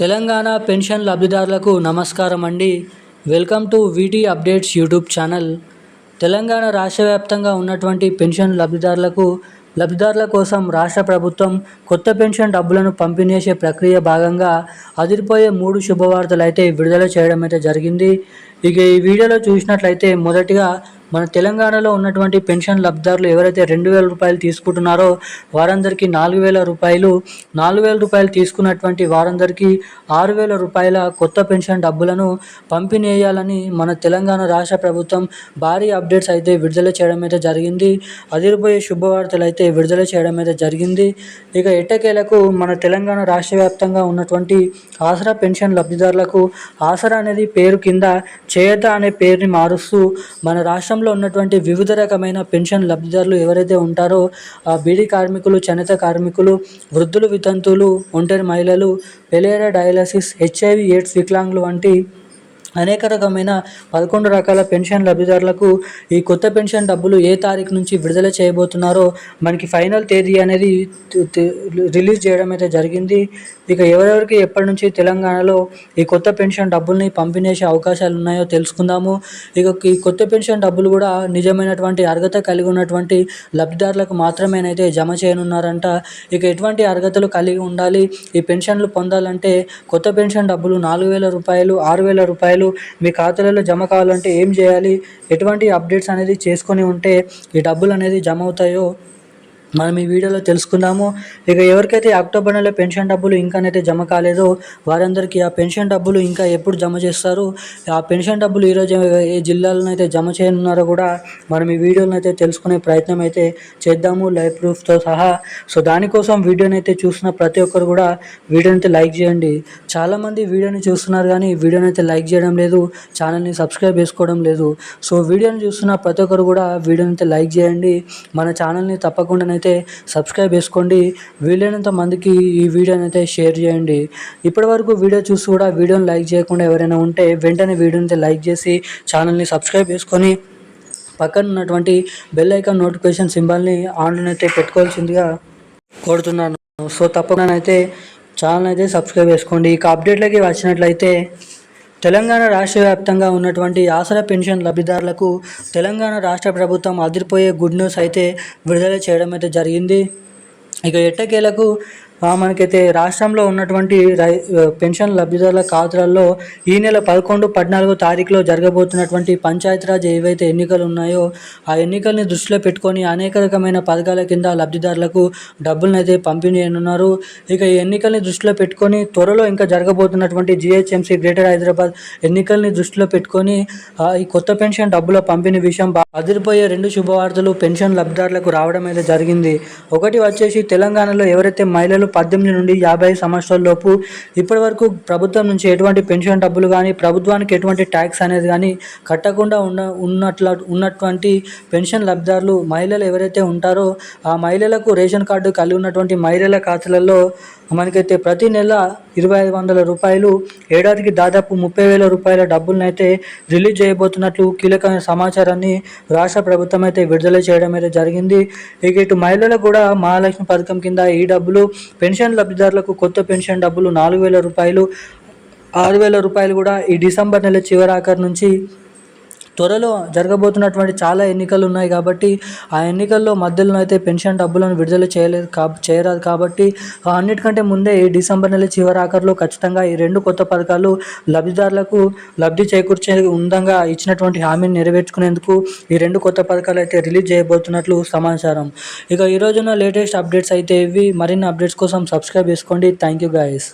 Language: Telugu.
తెలంగాణ పెన్షన్ లబ్ధిదారులకు నమస్కారం అండి welcome to VT updates YouTube channel. Telangana రాష్ట్ర వ్యాప్తంగా ఉన్నటువంటి పెన్షన్ లబ్ధిదారులకు లబ్ధిదారుల కోసం రాష్ట్ర ప్రభుత్వం కొత్త పెన్షన్ డబ్బులను పంపిణీ చేసే ప్రక్రియ భాగంగా అదిరిపోయే మూడు శుభవార్తలు అయితే విడుదల చేయడం అయితే జరిగింది. ఇక ఈ వీడియోలో చూసినట్లయితే మొదటిగా మన తెలంగాణలో ఉన్నటువంటి పెన్షన్ లబ్ధిదారులు ఎవరైతే రెండు వేల రూపాయలు తీసుకుంటున్నారో వారందరికీ నాలుగు వేల రూపాయలు. నాలుగు వేల రూపాయలు తీసుకున్నటువంటి వారందరికీ ఆరు వేల రూపాయల కొత్త పెన్షన్ డబ్బులను పంపిణీయాలని మన తెలంగాణ రాష్ట్ర ప్రభుత్వం భారీ అప్డేట్స్ అయితే విడుదల చేయడం అయితే జరిగింది. అదిరిపోయే శుభవార్తలు అయితే విడుదల చేయడం అయితే జరిగింది. ఇక ఎట్టకేలకు మన తెలంగాణ రాష్ట్ర వ్యాప్తంగా ఉన్నటువంటి ఆసరా పెన్షన్ లబ్ధిదారులకు ఆసరా అనేది పేరు కింద చేత అనే పేరుని మారుస్తూ మన రాష్ట్రం రాష్ట్రంలో ఉన్నటువంటి వివిధ రకమైన పెన్షన్ లబ్ధిదారులు ఎవరైతే ఉంటారో ఆ బీడీ కార్మికులు చేనేత కార్మికులు వృద్ధులు వితంతులు ఒంటరి మహిళలు పెలేరా డయాలసిస్ హెచ్ఐవి ఎయిడ్స్ వికలాంగులు వంటి అనేక రకమైన పదకొండు రకాల పెన్షన్ లబ్ధిదారులకు ఈ కొత్త పెన్షన్ డబ్బులు ఏ తారీఖు నుంచి విడుదల చేయబోతున్నారో మనకి ఫైనల్ తేదీ అనేది రిలీజ్ చేయడం అయితే జరిగింది. ఇక ఎవరెవరికి ఎప్పటి నుంచి తెలంగాణలో ఈ కొత్త పెన్షన్ డబ్బుల్ని పంపిణీ చేసే అవకాశాలు ఉన్నాయో తెలుసుకుందాము. ఇక ఈ కొత్త పెన్షన్ డబ్బులు కూడా నిజమైనటువంటి అర్హత కలిగి ఉన్నటువంటి లబ్ధిదారులకు మాత్రమేనైతే జమ చేయనున్నారంట. ఇక ఎటువంటి అర్హతలు కలిగి ఉండాలి? ఈ పెన్షన్లు పొందాలంటే కొత్త పెన్షన్ డబ్బులు నాలుగు వేల రూపాయలు ఆరు వేల రూపాయలు మీ ఖాతాలలో జమ కావాలంటే ఏం చేయాలి? ఎటువంటి అప్డేట్స్ అనేది చేసుకొని ఉంటే ఈ డబ్బులు అనేది జమ అవుతాయో మనం ఈ వీడియోలో తెలుసుకుందాము. ఇక ఎవరికైతే అక్టోబర్ నెల పెన్షన్ డబ్బులు ఇంకానైతే జమ కాలేదో వారందరికీ ఆ పెన్షన్ డబ్బులు ఇంకా ఎప్పుడు జమ చేస్తారు? ఆ పెన్షన్ డబ్బులు ఈరోజు ఏ జిల్లాలను అయితే జమ చేయనున్నారో కూడా మనం ఈ వీడియోలో అయితే తెలుసుకునే ప్రయత్నం అయితే చేద్దాము లైవ్ ప్రూఫ్తో సహా. సో దానికోసం వీడియోని అయితే చూసిన ప్రతి ఒక్కరు కూడా వీడియోని అయితే లైక్ చేయండి. చాలామంది వీడియోని చూస్తున్నారు కానీ వీడియోని అయితే లైక్ చేయడం లేదు ఛానల్ని సబ్స్క్రైబ్ చేసుకోవడం లేదు. సో వీడియోని చూస్తున్న ప్రతి ఒక్కరు కూడా వీడియోని అయితే లైక్ చేయండి. మన ఛానల్ని తప్పకుండా అయితే సబ్స్క్రైబ్ చేసుకోండి. వీలైనంత మందికి ఈ వీడియోని అయితే షేర్ చేయండి. ఇప్పటి వరకు వీడియో చూసి కూడా వీడియోని లైక్ చేయకుండా ఎవరైనా ఉంటే వెంటనే వీడియోని అయితే లైక్ చేసి ఛానల్ని సబ్స్క్రైబ్ చేసుకొని పక్కన ఉన్నటువంటి బెల్ ఐకాన్ నోటిఫికేషన్ సింబల్ని ఆన్లో అయితే పెట్టుకోవాల్సిందిగా కోరుతున్నాను. సో తప్పకుండా అయితే ఛానల్ అయితే సబ్స్క్రైబ్ చేసుకోండి. ఇక అప్డేట్లకి వచ్చినట్లయితే తెలంగాణ రాష్ట్ర వ్యాప్తంగా ఉన్నటువంటి ఆసరా పెన్షన్ లబ్ధిదారులకు తెలంగాణ రాష్ట్ర ప్రభుత్వం అదిరిపోయే గుడ్ న్యూస్ అయితే విడుదల చేయడం అయితే జరిగింది. ఇక ఎట్టకేలకు మనకైతే రాష్ట్రంలో ఉన్నటువంటి రై పెన్షన్ లబ్ధిదారుల ఖాతాల్లో ఈ నెల పదకొండు పద్నాలుగో తారీఖులో జరగబోతున్నటువంటి పంచాయతీరాజ్ ఏవైతే ఎన్నికలు ఉన్నాయో ఆ ఎన్నికల్ని దృష్టిలో పెట్టుకొని అనేక రకమైన పథకాల కింద లబ్ధిదారులకు డబ్బులను అయితే పంపిణీ ఉన్నారు ఇక ఈ ఎన్నికల్ని దృష్టిలో పెట్టుకొని త్వరలో ఇంకా జరగబోతున్నటువంటి జిహెచ్ఎంసీ గ్రేటర్ హైదరాబాద్ ఎన్నికల్ని దృష్టిలో పెట్టుకొని ఈ కొత్త పెన్షన్ డబ్బుల పంపిణీ విషయం అదిరిపోయే రెండు శుభవార్తలు పెన్షన్ లబ్ధిదారులకు రావడం అయితే జరిగింది. ఒకటి వచ్చేసి తెలంగాణలో ఎవరైతే మహిళలు పద్దెనిమిది నుండి యాభై సంవత్సరాల లోపు ఇప్పటి వరకు ప్రభుత్వం నుంచి ఎటువంటి పెన్షన్ డబ్బులు కానీ ప్రభుత్వానికి ఎటువంటి ట్యాక్స్ అనేది కానీ కట్టకుండా ఉన్న ఉన్నట్ల ఉన్నటువంటి పెన్షన్ లబ్ధిదారులు మహిళలు ఎవరైతే ఉంటారో ఆ మహిళలకు రేషన్ కార్డు కలిగి ఉన్నటువంటి మహిళల ఖాతాలలో మనకైతే ప్రతి నెల ఇరవై ఐదు వందల రూపాయలు. ఏడాదికి దాదాపు ముప్పై వేల రూపాయల డబ్బులనైతే అయితే రిలీజ్ చేయబోతున్నట్లు కీలకమైన సమాచారాన్ని రాష్ట్ర ప్రభుత్వం అయితే విడుదల చేయడం అయితే జరిగింది. ఇక ఇటు మహిళలకు కూడా మహాలక్ష్మి పథకం కింద ఈ డబ్బులు పెన్షన్ లబ్ధిదారులకు కొత్త పెన్షన్ డబ్బులు నాలుగు వేల రూపాయలు ఆరు వేల రూపాయలు కూడా ఈ డిసెంబర్ నెల చివరాఖరు నుంచి త్వరలో జరగబోతున్నటువంటి చాలా ఎన్నికలు ఉన్నాయి కాబట్టి ఆ ఎన్నికల్లో మధ్యలో అయితే పెన్షన్ డబ్బులను విడుదల చేయలేదు కా చేయరాదు కాబట్టి అన్నిటికంటే ముందే ఈ డిసెంబర్ నెల చివరాఖరులో ఖచ్చితంగా ఈ రెండు కొత్త పథకాలు లబ్ధిదారులకు లబ్ధి చేకూర్చే ఉందంగా ఇచ్చినటువంటి హామీని నెరవేర్చుకునేందుకు ఈ రెండు కొత్త పథకాలు అయితే రిలీజ్ చేయబోతున్నట్లు సమాచారం. ఇక ఈ రోజున లేటెస్ట్ అప్డేట్స్ అయితే ఇవి. మరిన్ని అప్డేట్స్ కోసం సబ్స్క్రైబ్ చేసుకోండి. Thank you guys.